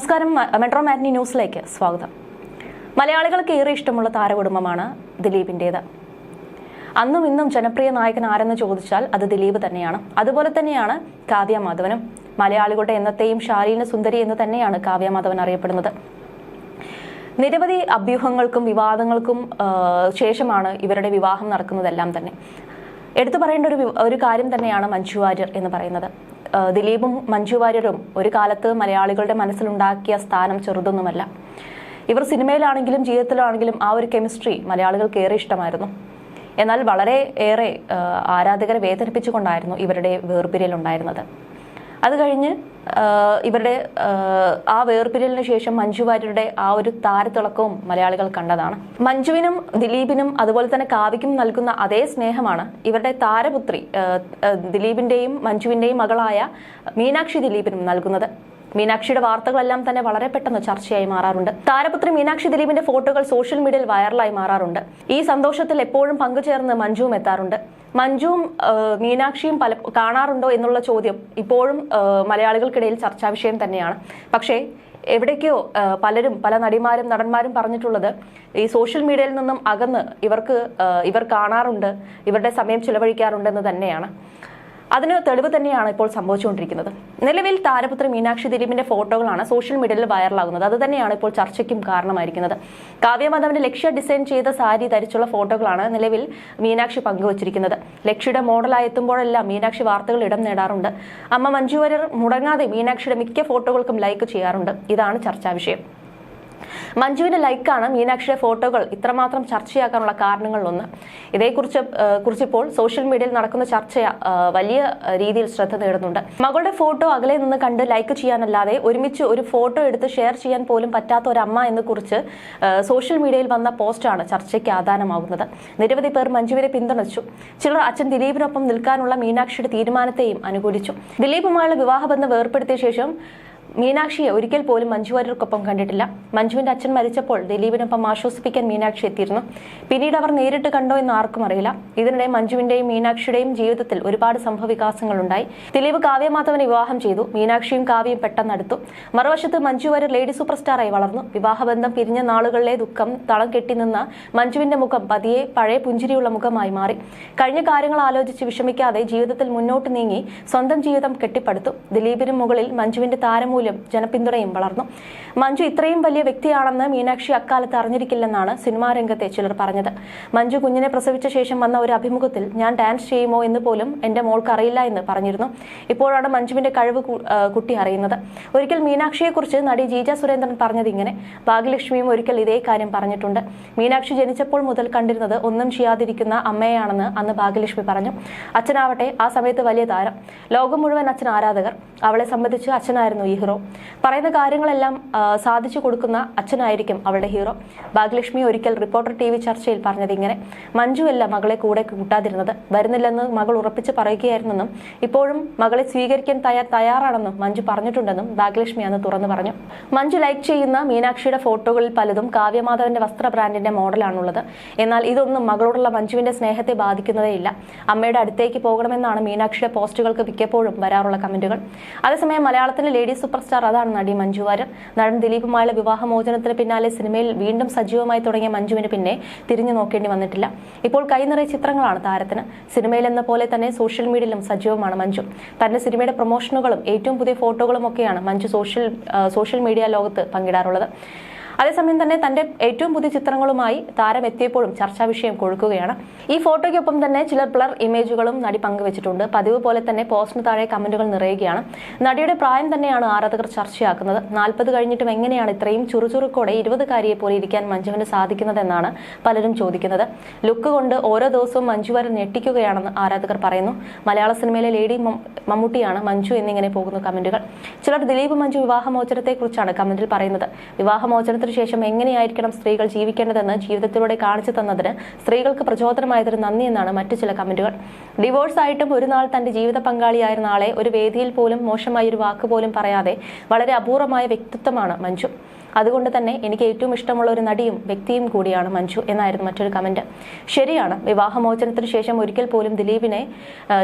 നമസ്കാരം. മെട്രോ മാറ്റിനി ന്യൂസിലേക്ക് സ്വാഗതം. മലയാളികൾക്ക് ഏറെ ഇഷ്ടമുള്ള താരകുടുംബമാണ് ദിലീപിന്റേത് അന്നും ഇന്നും ജനപ്രിയ നായകൻ ആരെന്ന് ചോദിച്ചാൽ അത് ദിലീപ് തന്നെയാണ്. അതുപോലെ തന്നെയാണ് കാവ്യ മാധവനും. മലയാളികളുടെ എന്നത്തെയും ശാലീന സുന്ദരി എന്ന് തന്നെയാണ് കാവ്യ മാധവൻ അറിയപ്പെടുന്നത്. നിരവധി അഭ്യൂഹങ്ങൾക്കും വിവാദങ്ങൾക്കും ശേഷമാണ് ഇവരുടെ വിവാഹം നടക്കുന്നതെല്ലാം തന്നെ. എടുത്തു പറയേണ്ട ഒരു ഒരു കാര്യം തന്നെയാണ് മഞ്ജു വാര്യർ എന്ന് പറയുന്നത്. ദിലീപും മഞ്ജു വാര്യരും ഒരു കാലത്ത് മലയാളികളുടെ മനസ്സിലുണ്ടാക്കിയ സ്ഥാനം ചെറുതൊന്നുമല്ല. ഇവർ സിനിമയിലാണെങ്കിലും ജീവിതത്തിലാണെങ്കിലും ആ ഒരു കെമിസ്ട്രി മലയാളികൾക്ക് ഏറെ ഇഷ്ടമായിരുന്നു. എന്നാൽ വളരെ ഏറെ ആരാധകരെ വേദനിപ്പിച്ചുകൊണ്ടായിരുന്നു ഇവരുടെ വേർപിരിയലുണ്ടായിരുന്നത് അത് കഴിഞ്ഞ് ഇവരുടെ ആ, വേർപിരിയലിന് ശേഷം മഞ്ജു വാര്യരുടെ ആ ഒരു താരത്തിളക്കവും മലയാളികൾ കണ്ടതാണ്. മഞ്ജുവിനും ദിലീപിനും അതുപോലെ തന്നെ കാവ്യയ്ക്കും നൽകുന്ന അതേ സ്നേഹമാണ് ഇവരുടെ താരപുത്രി ദിലീപിന്റെയും മഞ്ജുവിന്റെയും മകളായ മീനാക്ഷി ദിലീപിനും നൽകുന്നത്. മീനാക്ഷിയുടെ വാർത്തകളെല്ലാം തന്നെ വളരെ പെട്ടെന്ന് ചർച്ചയായി മാറാറുണ്ട്. താരപുത്രി മീനാക്ഷി ദിലീപിന്റെ ഫോട്ടോകൾ സോഷ്യൽ മീഡിയയിൽ വൈറലായി മാറാറുണ്ട്. ഈ സന്തോഷത്തിൽ എപ്പോഴും പങ്കുചേർന്ന് മഞ്ജുവും എത്താറുണ്ട്. മഞ്ജുവും മീനാക്ഷിയും പല കാണാറുണ്ടോ എന്നുള്ള ചോദ്യം ഇപ്പോഴും മലയാളികൾക്കിടയിൽ ചർച്ചാ വിഷയം തന്നെയാണ്. പക്ഷേ എവിടേക്കോ പലരും പല നടിമാരും നടന്മാരും പറഞ്ഞിട്ടുള്ളത് ഈ സോഷ്യൽ മീഡിയയിൽ നിന്നും അകന്ന് ഇവർക്ക് ഇവർ കാണാറുണ്ട് ഇവരുടെ സമയം ചിലവഴിക്കാറുണ്ടെന്ന് തന്നെയാണ്. അതിന് തെളിവ് തന്നെയാണ് ഇപ്പോൾ സംഭവിച്ചുകൊണ്ടിരിക്കുന്നത്. നിലവിൽ താരപുത്രി മീനാക്ഷി ദിലീപിന്റെ ഫോട്ടോകളാണ് സോഷ്യൽ മീഡിയയിൽ വൈറലാകുന്നത്. അത് തന്നെയാണ് ഇപ്പോൾ ചർച്ചയ്ക്കും കാരണമായിരിക്കുന്നത്. കാവ്യമാധവന്റെ ലക്ഷ്യ ഡിസൈൻ ചെയ്ത സാരി ധരിച്ചുള്ള ഫോട്ടോകളാണ് നിലവിൽ മീനാക്ഷി പങ്കുവച്ചിരിക്കുന്നത്. ലക്ഷ്യയുടെ മോഡലായി എത്തുമ്പോഴെല്ലാം മീനാക്ഷി വാർത്തകൾ ഇടം നേടാറുണ്ട്. അമ്മ മഞ്ജു വാര്യർ മുടങ്ങാതെ മീനാക്ഷിയുടെ മിക്ക ഫോട്ടോകൾക്കും ലൈക്ക് ചെയ്യാറുണ്ട്. ഇതാണ് ചർച്ചാ വിഷയം. മഞ്ജുവിന്റെ ലൈക്കാണ് മീനാക്ഷിയുടെ ഫോട്ടോകൾ ഇത്രമാത്രം ചർച്ചയാക്കാനുള്ള കാരണങ്ങളിലൊന്ന്. ഇതേക്കുറിച്ച് കുറിച്ചിപ്പോൾ സോഷ്യൽ മീഡിയയിൽ നടക്കുന്ന ചർച്ച വലിയ രീതിയിൽ ശ്രദ്ധ നേടുന്നുണ്ട്. മകളുടെ ഫോട്ടോ അകലെ നിന്ന് കണ്ട് ലൈക്ക് ചെയ്യാനല്ലാതെ ഒരുമിച്ച് ഒരു ഫോട്ടോ എടുത്ത് ഷെയർ ചെയ്യാൻ പോലും പറ്റാത്ത ഒരു എന്ന് കുറിച്ച് സോഷ്യൽ മീഡിയയിൽ വന്ന പോസ്റ്റാണ് ചർച്ചയ്ക്ക് ആധാരമാകുന്നത് നിരവധി പേർ മഞ്ജുവിനെ പിന്തുണച്ചു. ചിലർ അച്ഛൻ ദിലീപിനൊപ്പം നിൽക്കാനുള്ള മീനാക്ഷിയുടെ തീരുമാനത്തെയും അനുകൂലിച്ചു. ദിലീപുമായുള്ള വിവാഹബന്ധം വേർപ്പെടുത്തിയ ശേഷം മീനാക്ഷിയെ ഒരിക്കൽ പോലും മഞ്ജു വാര്യർക്കൊപ്പം കണ്ടിട്ടില്ല. മഞ്ജുവിന്റെ അച്ഛൻ മരിച്ചപ്പോൾ ദിലീപിനൊപ്പം ആശ്വസിപ്പിക്കാൻ മീനാക്ഷി എത്തിയിരുന്നു. പിന്നീട് അവർ നേരിട്ട് കണ്ടോ എന്ന് ആർക്കും അറിയില്ല. ഇതിനിടെ മഞ്ജുവിന്റെയും മീനാക്ഷിയുടെയും ജീവിതത്തിൽ ഒരുപാട് സംഭവ വികാസങ്ങൾ ഉണ്ടായി ദിലീപ് കാവ്യമാധവനെ വിവാഹം ചെയ്തു. മീനാക്ഷിയും കാവ്യയും പെട്ടെന്ന് അടുത്തു. മറുവശത്ത് മഞ്ജു വാര്യർ ലേഡി സൂപ്പർ സ്റ്റാറായി വളർന്നു. വിവാഹബന്ധം പിരിഞ്ഞ നാളുകളിലെ ദുഃഖം തളം കെട്ടി നിന്ന മഞ്ജുവിന്റെ മുഖം പതിയെ പഴയ പുഞ്ചിരിയുള്ള മുഖമായി മാറി. കഴിഞ്ഞ കാര്യങ്ങൾ ആലോചിച്ച് വിഷമിക്കാതെ ജീവിതത്തിൽ മുന്നോട്ട് നീങ്ങി സ്വന്തം ജീവിതം കെട്ടിപ്പടുത്തു. ദിലീപിന് മുകളിൽ മഞ്ജുവിന്റെ താരമൂല്യം ജനപിന്തുണയും വളർന്നു. മഞ്ജു ഇത്രയും വലിയ വ്യക്തിയാണെന്ന് മീനാക്ഷി അക്കാലത്ത് അറിഞ്ഞിരിക്കില്ലെന്നാണ് സിനിമാ രംഗത്തെ ചിലർ പറഞ്ഞത്. മഞ്ജു കുഞ്ഞിനെ പ്രസവിച്ച ശേഷം വന്ന ഒരു അഭിമുഖത്തിൽ ഞാൻ ഡാൻസ് ചെയ്യുമോ എന്ന് പോലും എന്റെ മോൾക്ക് അറിയില്ല എന്ന് പറഞ്ഞിരുന്നു. ഇപ്പോഴാണ് മഞ്ജുവിന്റെ കഴിവ് കുട്ടി അറിയുന്നത്. ഒരിക്കൽ മീനാക്ഷിയെക്കുറിച്ച് നടി ജീജ സുരേന്ദ്രൻ പറഞ്ഞത് ഇങ്ങനെ ഭാഗ്യലക്ഷ്മിയും ഒരിക്കൽ ഇതേ കാര്യം പറഞ്ഞിട്ടുണ്ട്. മീനാക്ഷി ജനിച്ചപ്പോൾ മുതൽ കണ്ടിരുന്നത് ഒന്നും ചെയ്യാതിരിക്കുന്ന അമ്മയാണെന്ന് അന്ന് ഭാഗ്യലക്ഷ്മി പറഞ്ഞു. അച്ഛനാവട്ടെ ആ സമയത്ത് വലിയ താരം. ലോകം മുഴുവൻ അച്ഛൻ ആരാധകർ. അവളെ സംബന്ധിച്ച് അച്ഛനായിരുന്നു ഈ ഹീറോ. പറയുന്ന കാര്യങ്ങളെല്ലാം സാധിച്ചു കൊടുക്കുന്ന അച്ഛനായിരിക്കും അവളുടെ ഹീറോ. ഭാഗ്യലക്ഷ്മി ഒരിക്കൽ റിപ്പോർട്ടർ ടി വി ചർച്ചയിൽ പറഞ്ഞത് ഇങ്ങനെ മഞ്ജുവല്ല മകളെ കൂടെ കൂട്ടാതിരുന്നത്. വരുന്നില്ലെന്ന് മകൾ ഉറപ്പിച്ച് പറയുകയായിരുന്നെന്നും ഇപ്പോഴും മകളെ സ്വീകരിക്കാൻ തയ്യാ- തയ്യാറാണെന്നും മഞ്ജു പറഞ്ഞിട്ടുണ്ടെന്നും ഭാഗ്യലക്ഷ്മി അന്ന് തുറന്നു പറഞ്ഞു. മഞ്ജു ലൈക്ക് ചെയ്യുന്ന മീനാക്ഷിയുടെ ഫോട്ടോകളിൽ പലതും കാവ്യമാധവന്റെ വസ്ത്ര ബ്രാൻഡിന്റെ മോഡലാണുള്ളത്. എന്നാൽ ഇതൊന്നും മകളോടുള്ള മഞ്ജുവിന്റെ സ്നേഹത്തെ ബാധിക്കുന്നതേയില്ല അമ്മയുടെ അടുത്തേക്ക് പോകണമെന്നാണ് മീനാക്ഷിയുടെ പോസ്റ്റുകൾക്ക് മിക്കപ്പോഴും വരാറുള്ള കമന്റുകൾ. അതേസമയം മലയാളത്തിലെ ലേഡി സൂപ്പർ സ്റ്റാർ അതാണ് നടി മഞ്ജു വാര്യർ. നടൻ ദിലീപുമായുള്ള വിവാഹമോചനത്തിന് പിന്നാലെ സിനിമയിൽ വീണ്ടും സജീവമായി തുടങ്ങിയ മഞ്ജുവിന് പിന്നെ തിരിഞ്ഞു നോക്കേണ്ടി വന്നിട്ടില്ല. ഇപ്പോൾ കൈനിറയ ചിത്രങ്ങളാണ് താരത്തിന്. സിനിമയിൽ എന്ന പോലെ തന്നെ സോഷ്യൽ മീഡിയയിലും സജീവമാണ് മഞ്ജു. തന്റെ സിനിമയുടെ പ്രൊമോഷനുകളും ഏറ്റവും പുതിയ ഫോട്ടോകളും ഒക്കെയാണ് മഞ്ജു സോഷ്യൽ സോഷ്യൽ മീഡിയ ലോകത്ത് പങ്കിടാറുള്ളത്. അതേസമയം തന്നെ തന്റെ ഏറ്റവും പുതിയ ചിത്രങ്ങളുമായി താരം എത്തിയപ്പോഴും ചർച്ചാ വിഷയം കൊഴുക്കുകയാണ്. ഈ ഫോട്ടോയ്ക്കൊപ്പം തന്നെ ചില പ്ലർ ഇമേജുകളും നടി പങ്കുവച്ചിട്ടുണ്ട്. പതിവ് പോലെ തന്നെ പോസ്റ്റിന് താഴെ കമന്റുകൾ നിറയുകയാണ്. നടിയുടെ പ്രായം തന്നെയാണ് ആരാധകർ ചർച്ചയാക്കുന്നത്. നാൽപ്പത് കഴിഞ്ഞിട്ടും എങ്ങനെയാണ് ഇത്രയും ചുറുചുറുക്കോടെ ഇരുപതുകാരിയെ പോലെ ഇരിക്കാൻ മഞ്ജുവിന് സാധിക്കുന്നതെന്നാണ് പലരും ചോദിക്കുന്നത്. ലുക്ക് കൊണ്ട് ഓരോ ദിവസവും മഞ്ജു വരെ ഞെട്ടിക്കുകയാണെന്ന് ആരാധകർ പറയുന്നു. മലയാള സിനിമയിലെ ലേഡി മമ്മൂട്ടിയാണ് മഞ്ജു എന്നിങ്ങനെ പോകുന്ന കമന്റുകൾ. ചിലർ ദിലീപ് മഞ്ജു വിവാഹമോചനത്തെക്കുറിച്ചാണ് കമന്റിൽ പറയുന്നത്. വിവാഹമോചനത്തിന് ശേഷം എങ്ങനെയായിരിക്കണം സ്ത്രീകൾ ജീവിക്കേണ്ടതെന്ന് ജീവിതത്തിലൂടെ കാണിച്ചു തന്നതിന് സ്ത്രീകൾക്ക് പ്രചോദനമായതിന് നന്ദി എന്നാണ് മറ്റു ചില കമന്റുകൾ. ഡിവോഴ്സ് ആയിട്ടും ഒരു നാൾ തന്റെ ജീവിത പങ്കാളിയായിരുന്ന ആളെ ഒരു വേദിയിൽ പോലും മോശമായ ഒരു വാക്ക് പോലും പറയാതെ വളരെ അപൂർവമായ വ്യക്തിത്വമാണ് മഞ്ജു. അതുകൊണ്ട് തന്നെ എനിക്ക് ഏറ്റവും ഇഷ്ടമുള്ള ഒരു നടിയും വ്യക്തിയും കൂടിയാണ് മഞ്ജു എന്നായിരുന്നു മറ്റൊരു കമന്റ് ശരിയാണ് വിവാഹമോചനത്തിന് ശേഷം ഒരിക്കൽ പോലും ദിലീപിനെ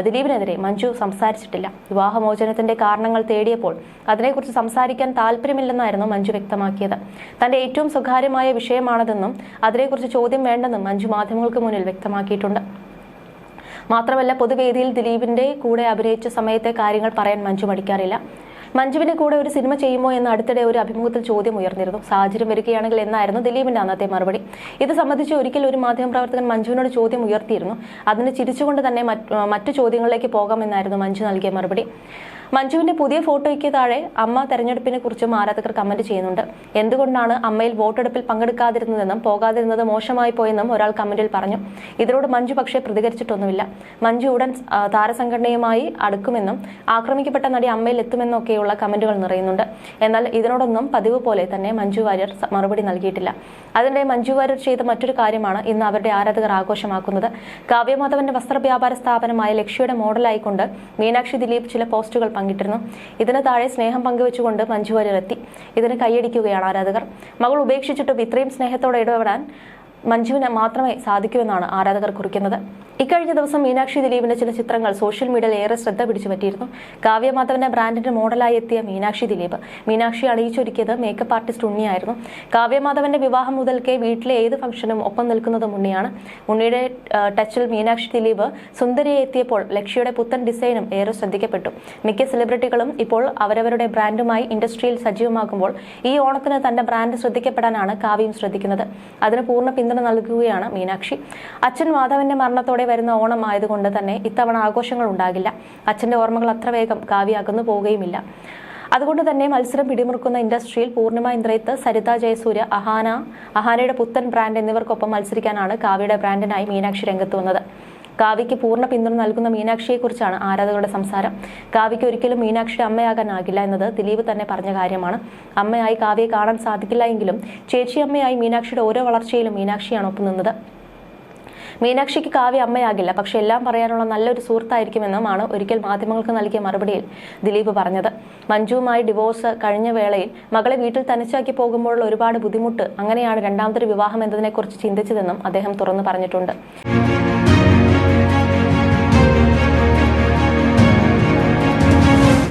ദിലീപിനെതിരെ മഞ്ജു സംസാരിച്ചിട്ടില്ല. വിവാഹമോചനത്തിന്റെ കാരണങ്ങൾ തേടിയപ്പോൾ അതിനെക്കുറിച്ച് സംസാരിക്കാൻ താല്പര്യമില്ലെന്നായിരുന്നു മഞ്ജു വ്യക്തമാക്കിയത്. തന്റെ ഏറ്റവും സ്വകാര്യമായ വിഷയമാണതെന്നും അതിനെക്കുറിച്ച് ചോദ്യം വേണ്ടെന്നും മഞ്ജു മാധ്യമങ്ങൾക്ക് മുന്നിൽ വ്യക്തമാക്കിയിട്ടുണ്ട്. മാത്രമല്ല പൊതുവേദിയിൽ ദിലീപിന്റെ കൂടെ അഭിനയിച്ച സമയത്തെ കാര്യങ്ങൾ പറയാൻ മഞ്ജു മടിക്കാറില്ല. മഞ്ജുവിന്റെ കൂടെ ഒരു സിനിമ ചെയ്യുമോ എന്ന് അടുത്തിടെ ഒരു അഭിമുഖത്തിൽ ചോദ്യം ഉയർന്നിരുന്നു. സാഹചര്യം വരികയാണെങ്കിൽ എന്നായിരുന്നു ദിലീപിന്റെ അന്നത്തെ മറുപടി. ഇത് സംബന്ധിച്ച് ഒരിക്കൽ ഒരു മാധ്യമപ്രവർത്തകൻ മഞ്ജുവിനോട് ചോദ്യം ഉയർത്തിയിരുന്നു. അതിന് ചിരിച്ചുകൊണ്ട് തന്നെ മറ്റു ചോദ്യങ്ങളിലേക്ക് പോകാമെന്നായിരുന്നു മഞ്ജു നൽകിയ മറുപടി. മഞ്ജുവിന്റെ പുതിയ ഫോട്ടോയ്ക്ക് താഴെ അമ്മ തെരഞ്ഞെടുപ്പിനെ കുറിച്ചും ആരാധകർ കമന്റ് ചെയ്യുന്നുണ്ട്. എന്തുകൊണ്ടാണ് അമ്മയിൽ വോട്ടെടുപ്പിൽ പങ്കെടുക്കാതിരുന്നതെന്നും പോകാതിരുന്നത് മോശമായി പോയെന്നും ഒരാൾ കമന്റിൽ പറഞ്ഞു. ഇതിനോട് മഞ്ജു പക്ഷേ പ്രതികരിച്ചിട്ടൊന്നുമില്ല. മഞ്ജു ഉടൻ താരസംഘടനയുമായി അടുക്കുമെന്നും ആക്രമിക്കപ്പെട്ട നടി അമ്മയിൽ എത്തുമെന്നൊക്കെയുള്ള കമന്റുകൾ നിറയുന്നുണ്ട്. എന്നാൽ ഇതിനോടൊന്നും പതിവ് പോലെ തന്നെ മഞ്ജു വാര്യർ മറുപടി നൽകിയിട്ടില്ല. അതിനിടെ മഞ്ജു വാര്യർ ചെയ്ത മറ്റൊരു കാര്യമാണ് ഇന്ന് അവരുടെ ആരാധകർ ആഘോഷമാക്കുന്നത്. കാവ്യമാധവന്റെ വസ്ത്രവ്യാപാര സ്ഥാപനമായ ലക്ഷ്യയുടെ മോഡലായിക്കൊണ്ട് മീനാക്ഷി ദിലീപ് ചില പോസ്റ്റുകൾ പങ്കിട്ടിരുന്നു ഇതിന് താഴെ സ്നേഹം പങ്കുവെച്ചുകൊണ്ട് മഞ്ജു വാര്യർ എത്തി. ഇതിന് കൈയടിക്കുകയാണ് ആരാധകർ. മകൾ ഉപേക്ഷിച്ചിട്ടും ഇത്രയും സ്നേഹത്തോടെ ഇടപെടാൻ മഞ്ജുവിന് മാത്രമേ സാധിക്കൂവെന്നാണ് ആരാധകർ കുറിക്കുന്നത്. ഇക്കഴിഞ്ഞ ദിവസം മീനാക്ഷി ദിലീപിന്റെ ചില ചിത്രങ്ങൾ സോഷ്യൽ മീഡിയയിൽ ഏറെ ശ്രദ്ധ പിടിച്ചു പറ്റിയിരുന്നു കാവ്യമാധവന്റെ ബ്രാൻഡിന്റെ മോഡലായി എത്തിയ മീനാക്ഷി ദിലീപ് മീനാക്ഷി അണിയിച്ചൊരുക്കിയത് മേക്കപ്പ് ആർട്ടിസ്റ്റ് ഉണ്ണിയായിരുന്നു. കാവ്യമാധവന്റെ വിവാഹം മുതൽക്കേ വീട്ടിലെ ഏത് ഫംഗ്ഷനും ഒപ്പം നിൽക്കുന്നതും ഉണ്ണിയാണ്. ഉണ്ണിയുടെ ടച്ചിൽ മീനാക്ഷി ദിലീപ് സുന്ദരിയെ എത്തിയപ്പോൾ ലക്ഷ്യയുടെ പുത്തൻ ഡിസൈനും ഏറെ ശ്രദ്ധിക്കപ്പെട്ടു. മിക്ക സെലിബ്രിറ്റികളും ഇപ്പോൾ അവരവരുടെ ബ്രാൻഡുമായി ഇൻഡസ്ട്രിയിൽ സജീവമാകുമ്പോൾ ഈ ഓണത്തിന് തന്റെ ബ്രാൻഡ് ശ്രദ്ധിക്കപ്പെടാനാണ് കാവ്യം ശ്രദ്ധിക്കുന്നത്. അതിന് പൂർണ നൽകുകയാണ് മീനാക്ഷി. അച്ഛൻ മാധവന്റെ മരണത്തോടെ വരുന്ന ഓണം ആയതുകൊണ്ട് തന്നെ ഇത്തവണ ആഘോഷങ്ങൾ ഉണ്ടാകില്ല. അച്ഛന്റെ ഓർമ്മകൾ അത്ര വേഗം കാവ്യാകുന്നു പോവുകയുമില്ല. അതുകൊണ്ട് തന്നെ മത്സരം പിടിമുറുക്കുന്ന ഇൻഡസ്ട്രിയിൽ പൂർണിമ ഇന്ദ്രയത്ത് സരിത ജയസൂര്യ അഹാന അഹാനയുടെ പുത്തൻ ബ്രാൻഡ് എന്നിവർക്കൊപ്പം മത്സരിക്കാനാണ് കാവ്യയുടെ ബ്രാൻഡിനായി മീനാക്ഷി രംഗത്ത് വന്നത്. കാവ്യയ്ക്ക് പൂർണ പിന്തുണ നൽകുന്ന മീനാക്ഷിയെക്കുറിച്ചാണ് ആരാധകരുടെ സംസാരം. കാവ്യയ്ക്ക് ഒരിക്കലും മീനാക്ഷിയുടെ അമ്മയാകാനാകില്ല എന്നത് ദിലീപ് തന്നെ പറഞ്ഞ കാര്യമാണ്. അമ്മയായി കാവ്യയെ കാണാൻ സാധിക്കില്ല എങ്കിലും ചേച്ചി അമ്മയായി മീനാക്ഷിയുടെ ഓരോ വളർച്ചയിലും മീനാക്ഷിയാണ് ഒപ്പം നിന്നത്. മീനാക്ഷിക്ക് കാവ്യ അമ്മയാകില്ല പക്ഷെ എല്ലാം പറയാനുള്ള നല്ലൊരു സുഹൃത്തായിരിക്കുമെന്നുമാണ് ഒരിക്കൽ മാധ്യമങ്ങൾക്ക് നൽകിയ മറുപടിയിൽ ദിലീപ് പറഞ്ഞത്. മഞ്ജുവുമായി ഡിവോഴ്സ് കഴിഞ്ഞ വേളയിൽ മകളെ വീട്ടിൽ തനിച്ചാക്കി പോകുമ്പോഴുള്ള ഒരുപാട് ബുദ്ധിമുട്ട് അങ്ങനെയാണ് രണ്ടാമതൊരു വിവാഹം എന്നതിനെക്കുറിച്ച് ചിന്തിച്ചതെന്നും അദ്ദേഹം തുറന്നു പറഞ്ഞിട്ടുണ്ട്.